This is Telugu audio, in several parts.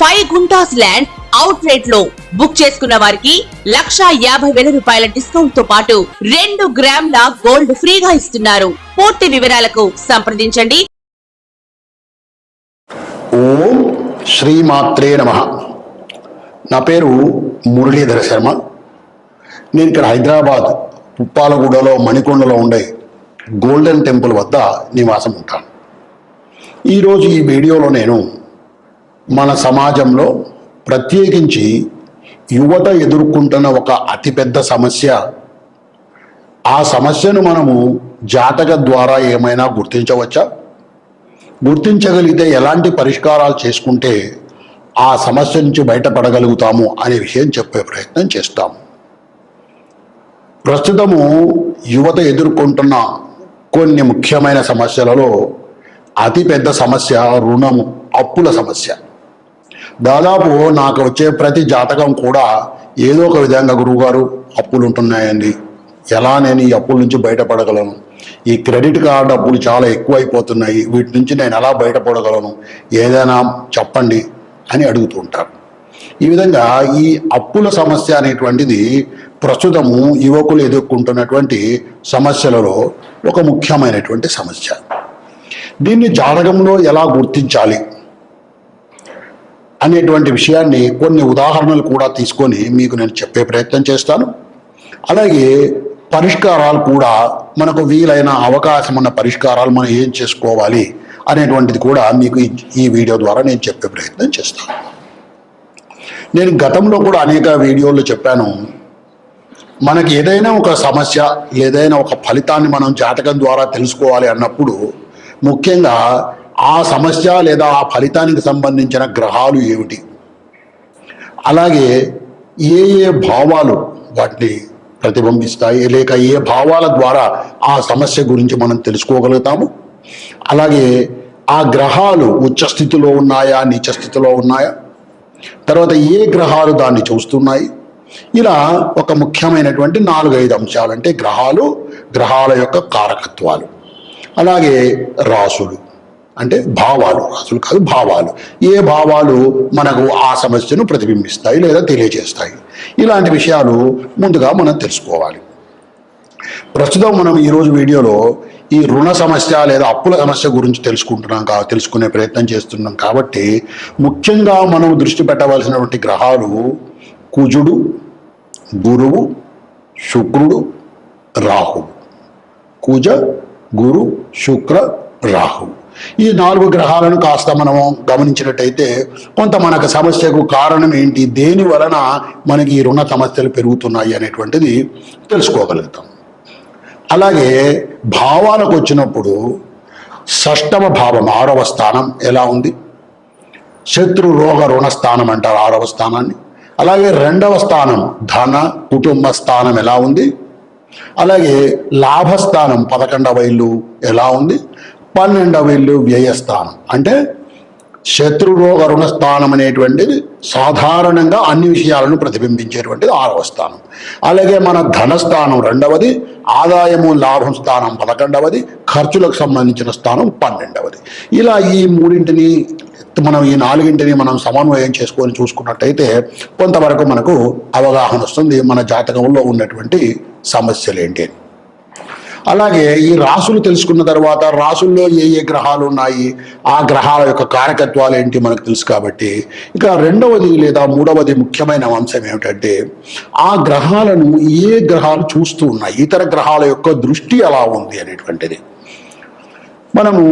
ఫైవ్ గుంటాస్ ల్యాండ్ అవుట్ రేట్లో బుక్ చేసుకున్న వారికి లక్షా యాభై వేల రూపాయల డిస్కౌంట్తో పాటు రెండు గ్రాముల గోల్డ్ ఫ్రీగా ఇస్తున్నారు. పూర్తి వివరాలకు సంప్రదించండి. ఓం శ్రీమాత్రే నమ. నా పేరు మురళీధర శర్మ. నేను ఇక్కడ హైదరాబాద్ పుప్పాలగూడలో మణికొండలో ఉండే గోల్డెన్ టెంపుల్ వద్ద నివాసం ఉంటాను. ఈరోజు ఈ వీడియోలో నేను మన సమాజంలో ప్రత్యేకించి యువత ఎదుర్కొంటున్న ఒక అతిపెద్ద సమస్య. ఆ సమస్యను మనము జాతక ద్వారా ఏమైనా గుర్తించవచ్చా? గుర్తించగలిగితే ఎలాంటి పరిష్కారాలు చేసుకుంటే ఆ సమస్య నుంచి బయటపడగలుగుతాము అనే విషయం చెప్పే ప్రయత్నం చేస్తాం. ప్రస్తుతము యువత ఎదుర్కొంటున్న కొన్ని ముఖ్యమైన సమస్యలలో అతిపెద్ద సమస్య రుణము అప్పుల సమస్య. దాదాపు నాకు వచ్చే ప్రతి జాతకం కూడా ఏదో ఒక విధంగా గురువుగారు అప్పులు ఉంటున్నాయండి ఎలా నేను ఈ అప్పుల నుంచి బయటపడగలను? ఈ క్రెడిట్ కార్డ్ అప్పులు చాలా ఎక్కువైపోతున్నాయి. వీటి నుంచి నేను ఎలా బయటపడగలను? ఏదైనా చెప్పండి అని అడుగుతూ ఉంటారు. ఈ విధంగా ఈ అప్పుల సమస్య అనేటువంటిది ప్రస్తుతము యువకులు ఎదుర్కొంటున్నటువంటి సమస్యలలో ఒక ముఖ్యమైనటువంటి సమస్య. దీన్ని జాతకంలో ఎలా గుర్తించాలి? అనేటువంటి విషయాన్ని కొన్ని ఉదాహరణలు కూడా తీసుకొని మీకు నేను చెప్పే ప్రయత్నం చేస్తాను. అలాగే పరిష్కారాలు కూడా మనకు వీలైన అవకాశం ఉన్న పరిష్కారాలు మనం ఏం చేసుకోవాలి అనేటువంటిది కూడా మీకు ఈ- ఈ వీడియో ద్వారా నేను చెప్పే ప్రయత్నం చేస్తాను. నేను గతంలో కూడా అనేక వీడియోల్లో చెప్పాను. మనకి ఏదైనా ఒక సమస్య ఏదైనా ఒక ఫలితాన్ని మనం జాతకం ద్వారా తెలుసుకోవాలి అన్నప్పుడు ముఖ్యంగా ఆ సమస్య లేదా ఆ ఫలితానికి సంబంధించిన గ్రహాలు ఏమిటి? అలాగే ఏ ఏ భావాలు వాటిని ప్రతిబింబిస్తాయి? లేక ఏ భావాల ద్వారా ఆ సమస్య గురించి మనం తెలుసుకోగలుగుతాము? అలాగే ఆ గ్రహాలు ఉచ్చ స్థితిలో ఉన్నాయా? నీచ స్థితిలో ఉన్నాయా? తర్వాత ఏ గ్రహాలు దాన్ని చూస్తున్నాయి? ఇలా ఒక ముఖ్యమైనటువంటి నాలుగైదు అంశాలు. అంటే గ్రహాలు గ్రహాల యొక్క కారకత్వాలు. అలాగే రాసులు. అంటే భావాలు రాసులు కాదు భావాలు. ఏ భావాలు మనకు ఆ సమస్యను ప్రతిబింబిస్తాయి లేదా తెలియజేస్తాయి? ఇలాంటి విషయాలు ముందుగా మనం తెలుసుకోవాలి. ప్రస్తుతం మనం ఈరోజు వీడియోలో ఈ రుణ సమస్య లేదా అప్పుల సమస్య గురించి తెలుసుకుంటున్నాం కా తెలుసుకునే ప్రయత్నం చేస్తున్నాం కాబట్టి ముఖ్యంగా మనం దృష్టి పెట్టవలసినటువంటి గ్రహాలు కుజుడు గురువు శుక్రుడు రాహు కుజ గురు శుక్ర రాహు ఈ నాలుగు గ్రహాలను కాస్త మనము గమనించినట్టయితే కొంత మనకు సమస్యకు కారణం ఏంటి? దేని వలన మనకి ఈ రుణ సమస్యలు పెరుగుతున్నాయి అనేటువంటిది తెలుసుకోగలుగుతాం. అలాగే భావాలకు వచ్చినప్పుడు షష్టమ భావం ఆరవ స్థానం ఎలా ఉంది? శత్రు రోగ రుణ స్థానం అంటారు ఆరవ స్థానాన్ని. అలాగే రెండవ స్థానం ధన కుటుంబ స్థానం ఎలా ఉంది? అలాగే లాభస్థానం పదకొండవ ఇల్లు ఎలా ఉంది? పన్నెండవ ఇల్లు వ్యయస్థానం. అంటే శత్రురోగ రుణస్థానం అనేటువంటిది సాధారణంగా అన్ని విషయాలను ప్రతిబింబించేటువంటిది ఆరవ స్థానం. అలాగే మన ధనస్థానం రెండవది ఆదాయము లాభం స్థానం పదకొండవది ఖర్చులకు సంబంధించిన స్థానం పన్నెండవది. ఇలా ఈ మూడింటిని మనం ఈ నాలుగింటిని మనం సమన్వయం చేసుకొని చూసుకున్నట్టయితే కొంతవరకు మనకు అవగాహన వస్తుంది మన జాతకంలో ఉన్నటువంటి సమస్యలు ఏంటి అని. అలాగే ఈ రాసులు తెలుసుకున్న తర్వాత రాసుల్లో ఏ ఏ గ్రహాలు ఉన్నాయి ఆ గ్రహాల యొక్క కారకత్వాలు ఏంటి మనకు తెలుసు కాబట్టి. ఇక రెండవది లేదా మూడవది ముఖ్యమైన అంశం ఏమిటంటే ఆ గ్రహాలను ఏ గ్రహాలు చూస్తూ ఉన్నాయి ఇతర గ్రహాల యొక్క దృష్టి ఎలా ఉంది అనేటువంటిది. మనము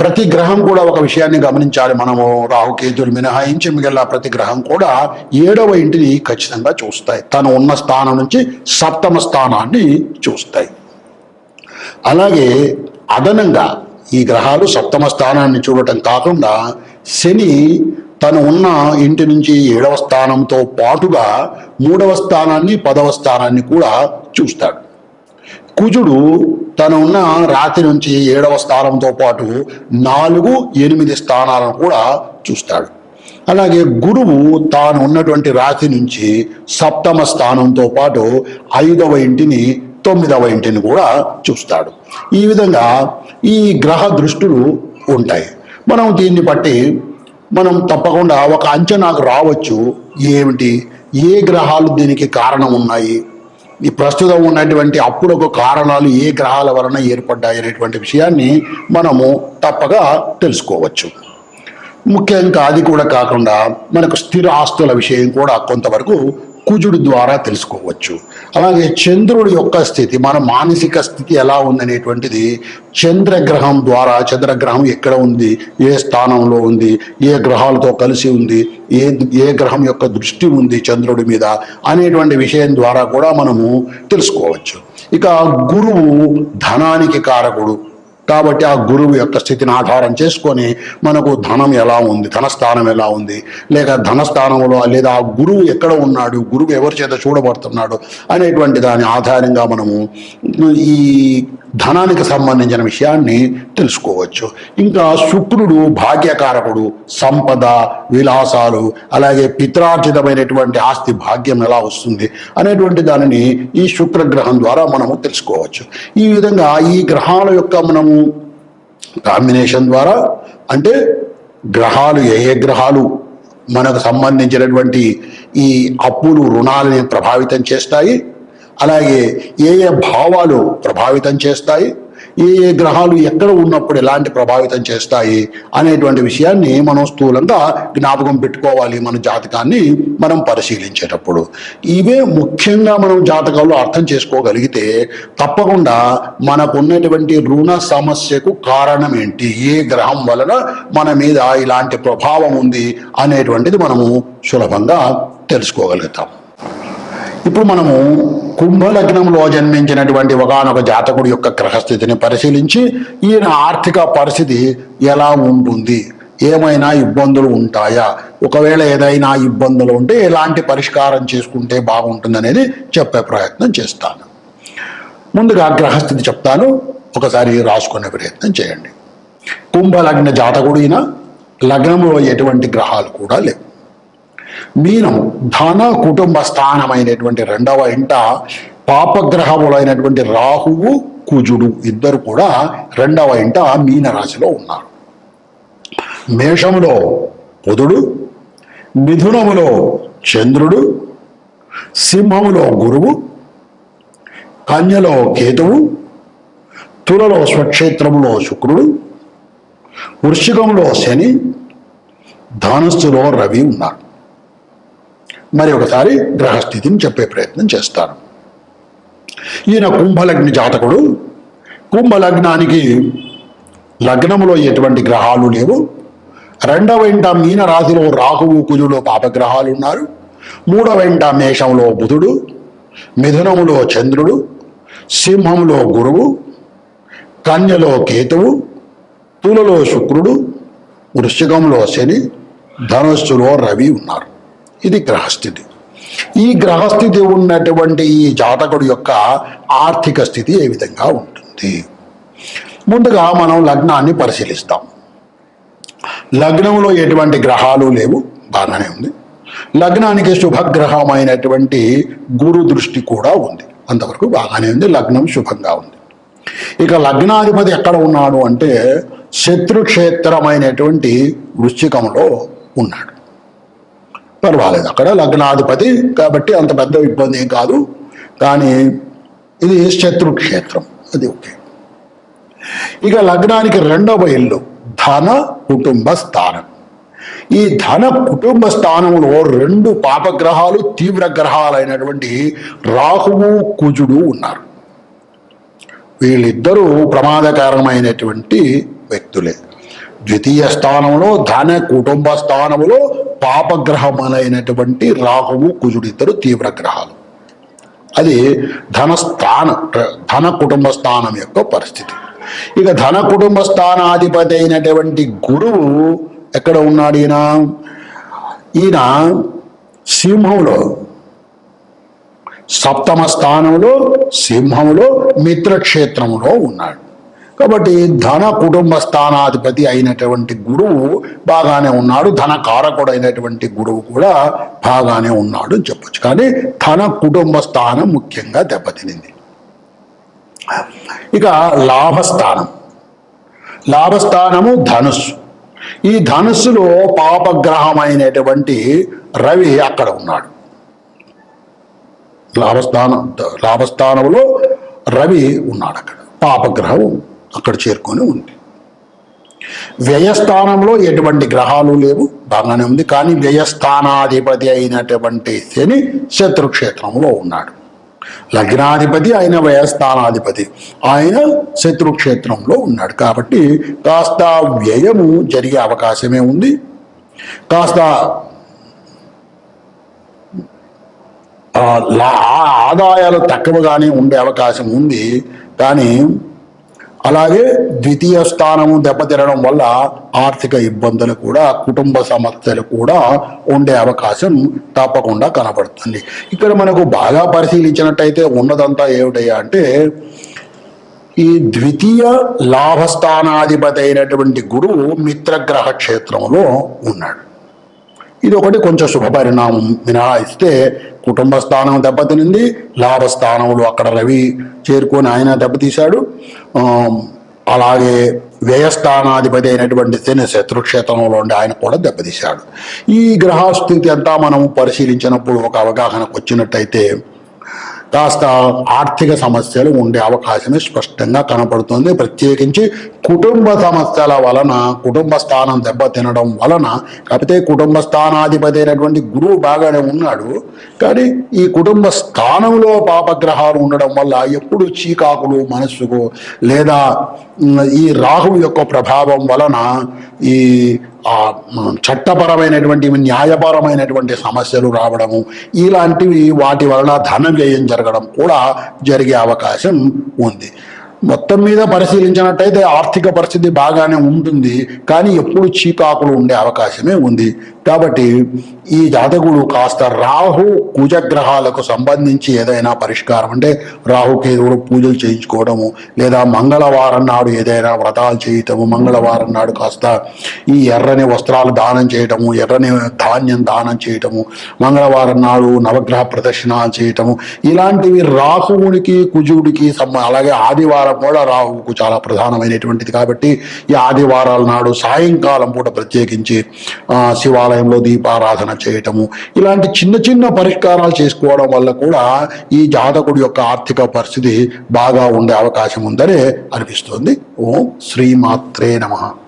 ప్రతి గ్రహం కూడా ఒక విషయాన్ని గమనించాలి. మనము రాహుకేతులు మినహాయించి మిగిలిన ప్రతి గ్రహం కూడా ఏడవ ఇంటిని ఖచ్చితంగా చూస్తాయి. తను ఉన్న స్థానం నుంచి సప్తమ స్థానాన్ని చూస్తాయి. అలాగే అదనంగా ఈ గ్రహాలు సప్తమ స్థానాన్ని చూడటం కాకుండా శని తను ఉన్న ఇంటి నుంచి ఏడవ స్థానంతో పాటుగా మూడవ స్థానాన్ని పదవ స్థానాన్ని కూడా చూస్తాడు. కుజుడు తను ఉన్న రాతి నుంచి ఏడవ స్థానంతో పాటు నాలుగు ఎనిమిది స్థానాలను కూడా చూస్తాడు. అలాగే గురువు తాను ఉన్నటువంటి రాతి నుంచి సప్తమ స్థానంతో పాటు ఐదవ ఇంటిని తొమ్మిదవ ఇంటిని కూడా చూస్తాడు. ఈ విధంగా ఈ గ్రహ దృష్టులు ఉంటాయి. మనం దీన్ని బట్టి మనం తప్పకుండా ఒక అంచనాకు రావచ్చు. ఏమిటి? ఏ గ్రహాలు దీనికి కారణం ఉన్నాయి? ఈ ప్రస్తుతం ఉన్నటువంటి అప్పుడొక కారణాలు ఏ గ్రహాల వలన ఏర్పడ్డాయి అనేటువంటి విషయాన్ని మనము తప్పగా తెలుసుకోవచ్చు. ముఖ్యంగా అది కూడా కాకుండా మనకు స్థిర ఆస్తుల విషయం కూడా కొంతవరకు కుజుడు ద్వారా తెలుసుకోవచ్చు. అలాగే చంద్రుడి యొక్క స్థితి మన మానసిక స్థితి ఎలా ఉందనేటువంటిది చంద్రగ్రహం ద్వారా చంద్రగ్రహం ఎక్కడ ఉంది ఏ స్థానంలో ఉంది ఏ గ్రహాలతో కలిసి ఉంది ఏ ఏ గ్రహం యొక్క దృష్టి ఉంది చంద్రుడి మీద అనేటువంటి విషయం ద్వారా కూడా మనము తెలుసుకోవచ్చు. ఇక గురువు ధనానికి కారకుడు. కాబట్టి ఆ గురువు యొక్క స్థితిని ఆధారం చేసుకొని మనకు ధనం ఎలా ఉంది ధనస్థానం ఎలా ఉంది లేక ధనస్థానంలో లేదా ఆ గురువు ఎక్కడ ఉన్నాడు గురువు ఎవరి చేత చూడబడుతున్నాడు అనేటువంటి దాని ఆధారంగా మనము ఈ ధనానికి సంబంధించిన విషయాన్ని తెలుసుకోవచ్చు. ఇంకా శుక్రుడు భాగ్యకారకుడు సంపద విలాసాలు అలాగే పిత్రార్జితమైనటువంటి ఆస్తి భాగ్యం ఎలా వస్తుంది అనేటువంటి దానిని ఈ శుక్రగ్రహం ద్వారా మనము తెలుసుకోవచ్చు. ఈ విధంగా ఈ గ్రహాల యొక్క మనము కాంబినేషన్ ద్వారా అంటే గ్రహాలు ఏ ఏ గ్రహాలు మనకు సంబంధించినటువంటి ఈ అప్పులు రుణాలని ప్రభావితం చేస్తాయి. అలాగే ఏ ఏ భావాలు ప్రభావితం చేస్తాయి. ఏ ఏ గ్రహాలు ఎక్కడ ఉన్నప్పుడు ఎలాంటి ప్రభావితం చేస్తాయి అనేటువంటి విషయాన్ని మనం స్థూలంగా జ్ఞాపకం పెట్టుకోవాలి మన జాతకాన్ని మనం పరిశీలించేటప్పుడు. ఇవే ముఖ్యంగా మనం జాతకాల్లో అర్థం చేసుకోగలిగితే తప్పకుండా మనకున్నటువంటి రుణ సమస్యకు కారణం ఏంటి? ఏ గ్రహం వలన మన మీద ఇలాంటి ప్రభావం ఉంది అనేటువంటిది మనము సులభంగా తెలుసుకోగలుగుతాం. ఇప్పుడు మనము కుంభలగ్నంలో జన్మించినటువంటి ఒకనొక జాతకుడి యొక్క గ్రహస్థితిని పరిశీలించి ఈయన ఆర్థిక పరిస్థితి ఎలా ఉంటుంది? ఏమైనా ఇబ్బందులు ఉంటాయా? ఒకవేళ ఏదైనా ఇబ్బందులు ఉంటే ఎలాంటి పరిష్కారం చేసుకుంటే బాగుంటుంది అనేది చెప్పే ప్రయత్నం చేస్తాను. ముందుగా గ్రహస్థితి చెప్తాను. ఒకసారి రాసుకునే ప్రయత్నం చేయండి. కుంభలగ్న జాతకుడు ఈయన. లగ్నంలో ఎటువంటి గ్రహాలు కూడా లేవు. మీనం ధన కుటుంబ స్థానమైనటువంటి రెండవ ఇంట పాపగ్రహములైనటువంటి రాహువు కుజుడు ఇద్దరు కూడా రెండవ ఇంట మీనరాశిలో ఉన్నారు. మేషములో బుధుడు మిథునములో చంద్రుడు సింహములో గురువు కన్యలో కేతువు తులలో స్వక్షేత్రములో శుక్రుడు వృశ్చికంలో శని ధనుస్సులో రవి ఉన్నారు. మరి ఒకసారి గ్రహస్థితిని చెప్పే ప్రయత్నం చేస్తాను. ఈయన కుంభలగ్ని జాతకుడు. కుంభలగ్నానికి లగ్నములో ఎటువంటి గ్రహాలు లేవు. రెండవ ఇంట మీన రాశిలో రాహువు కుజుడు పాపగ్రహాలు ఉన్నారు. మూడవ ఇంట మేషంలో బుధుడు. మిథునములో చంద్రుడు. సింహంలో గురువు. కన్యలో కేతువు. తులలో శుక్రుడు. వృశ్చికంలో శని. ధనస్సులో రవి ఉన్నారు. ఇది గ్రహస్థితి. ఈ గ్రహస్థితి ఉన్నటువంటి ఈ జాతకుడు యొక్క ఆర్థిక స్థితి ఏ విధంగా ఉంటుంది? ముందుగా మనం లగ్నాన్ని పరిశీలిస్తాం. లగ్నంలో ఎటువంటి గ్రహాలు లేవు బాగానే ఉంది. లగ్నానికి శుభగ్రహమైనటువంటి గురు దృష్టి కూడా ఉంది అంతవరకు బాగానే ఉంది లగ్నం శుభంగా ఉంది. ఇక లగ్నాధిపతి ఎక్కడ ఉన్నాడు అంటే శత్రుక్షేత్రమైనటువంటి వృశ్చికంలో ఉన్నాడు. పర్వాలేదు. అక్కడ లగ్నాధిపతి కాబట్టి అంత పెద్ద ఇబ్బంది ఏం కాదు. కానీ ఇది శత్రుక్షేత్రం. అది ఓకే. ఇక లగ్నానికి రెండవ ఇల్లు ధన కుటుంబ స్థానం. ఈ ధన కుటుంబ స్థానంలో రెండు పాపగ్రహాలు తీవ్ర గ్రహాలైనటువంటి రాహువు కుజుడు ఉన్నారు. వీళ్ళిద్దరూ ప్రమాదకరమైనటువంటి వ్యక్తులే. ద్వితీయ స్థానంలో ధన కుటుంబ స్థానములో పాపగ్రహములైనటువంటి రాహువు కుజుడు ఇద్దరు తీవ్ర గ్రహాలు. అది ధన స్థాన ధన కుటుంబ స్థానం యొక్క పరిస్థితి. ఇక ధన కుటుంబ స్థానాధిపతి అయినటువంటి గురువు ఎక్కడ ఉన్నాడు ఈయన? ఈయన సింహంలో సప్తమ స్థానంలో సింహంలో మిత్రక్షేత్రంలో ఉన్నాడు. కాబట్టి ధన కుటుంబ స్థానాధిపతి అయినటువంటి గురువు బాగానే ఉన్నాడు. ధన కారకుడైనటువంటి గురువు కూడా బాగానే ఉన్నాడు అని చెప్పొచ్చు. కానీ ధన కుటుంబ స్థానం ముఖ్యంగా దెబ్బతినింది. ఇక లాభస్థానం. లాభస్థానము ధనుస్సు. ఈ ధనుస్సులో పాపగ్రహమైనటువంటి రవి అక్కడ ఉన్నాడు. లాభస్థానం లాభస్థానంలో రవి ఉన్నాడు అక్కడ పాపగ్రహం అక్కడ చేరుకొని ఉంది. వ్యయస్థానంలో ఎటువంటి గ్రహాలు లేవు బాగానే ఉంది. కానీ వ్యయస్థానాధిపతి అయినటువంటి శని శత్రుక్షేత్రంలో ఉన్నాడు. లగ్నాధిపతి ఆయన వ్యయస్థానాధిపతి ఆయన శత్రుక్షేత్రంలో ఉన్నాడు. కాబట్టి కాస్త వ్యయము జరిగే అవకాశమే ఉంది. కాస్త ఆదాయాలు తక్కువగానే ఉండే అవకాశం ఉంది. కానీ అలాగే ద్వితీయ స్థానము దెబ్బతినడం వల్ల ఆర్థిక ఇబ్బందులు కూడా కుటుంబ సమస్యలు కూడా ఉండే అవకాశం తప్పకుండా కనబడుతుంది. ఇక్కడ మనకు బాగా పరిశీలించినట్టయితే ఉన్నదంతా ఏమిటయ్యా అంటే ఈ ద్వితీయ లాభస్థానాధిపతి అయినటువంటి గురువు మిత్రగ్రహ క్షేత్రంలో ఉన్నాడు. ఇది ఒకటి కొంచెం శుభపరిణామం. మినహాయిస్తే కుటుంబ స్థానం దెబ్బతినింది. లాభస్థానంలో అక్కడ రవి చేరుకొని ఆయన దెబ్బతీశాడు అలాగే వ్యయస్థానాధిపతి అయినటువంటి శని శత్రుక్షేత్రంలో ఉండి ఆయన కూడా దెబ్బతీశాడు ఈ గ్రహస్థితి అంతా మనం పరిశీలించినప్పుడు ఒక అవగాహనకు వచ్చినట్టయితే కాస్త ఆర్థిక సమస్యలు ఉండే అవకాశమే స్పష్టంగా కనపడుతుంది. ప్రత్యేకించి కుటుంబ సమస్యల వలన కుటుంబ స్థానం దెబ్బతినడం వలన కాకపోతే కుటుంబ స్థానాధిపతి అయినటువంటి గురువు బాగానే ఉన్నాడు కానీ ఈ కుటుంబ స్థానంలో పాపగ్రహాలు ఉండడం వల్ల ఎప్పుడు చీకాకులు మనస్సుకు లేదా ఈ రాహు యొక్క ప్రభావం వలన ఈ చట్టపరమైనటువంటి న్యాయపరమైనటువంటి సమస్యలు రావడము ఇలాంటివి వాటి వలన ధన వ్యయం జరగడం కూడా జరిగే అవకాశం ఉంది. మొత్తం మీద పరిశీలించినట్టయితే ఆర్థిక పరిస్థితి బాగానే ఉంటుంది కానీ ఎప్పుడు చీకాకులు ఉండే అవకాశమే ఉంది. కాబట్టి ఈ జాతకుడు కాస్త రాహు కుజగ్రహాలకు సంబంధించి ఏదైనా పరిష్కారం అంటే రాహు కేతువులు పూజలు చేయించుకోవడము లేదా మంగళవారం నాడు ఏదైనా వ్రతాలు చేయటము మంగళవారం నాడు కాస్త ఈ ఎర్రని వస్త్రాలు దానం చేయటము ఎర్రని ధాన్యం దానం చేయటము మంగళవారం నాడు నవగ్రహ ప్రదర్శనాలు చేయటము ఇలాంటివి రాహువునికి కుజుడికి సంబ అలాగే ఆదివారం కూడా రాహువుకు చాలా ప్రధానమైనటువంటిది కాబట్టి ఈ ఆదివారాల నాడు సాయంకాలం పూట ప్రత్యేకించి శివాలయంలో దీపారాధన చేయటము ఇలాంటి చిన్న చిన్న పరిష్కారాలు చేసుకోవడం వల్ల కూడా ఈ జాతకుడి యొక్క ఆర్థిక పరిస్థితి బాగా ఉండే అవకాశం ఉందనే అనిపిస్తుంది. ఓం శ్రీమాత్రే నమః.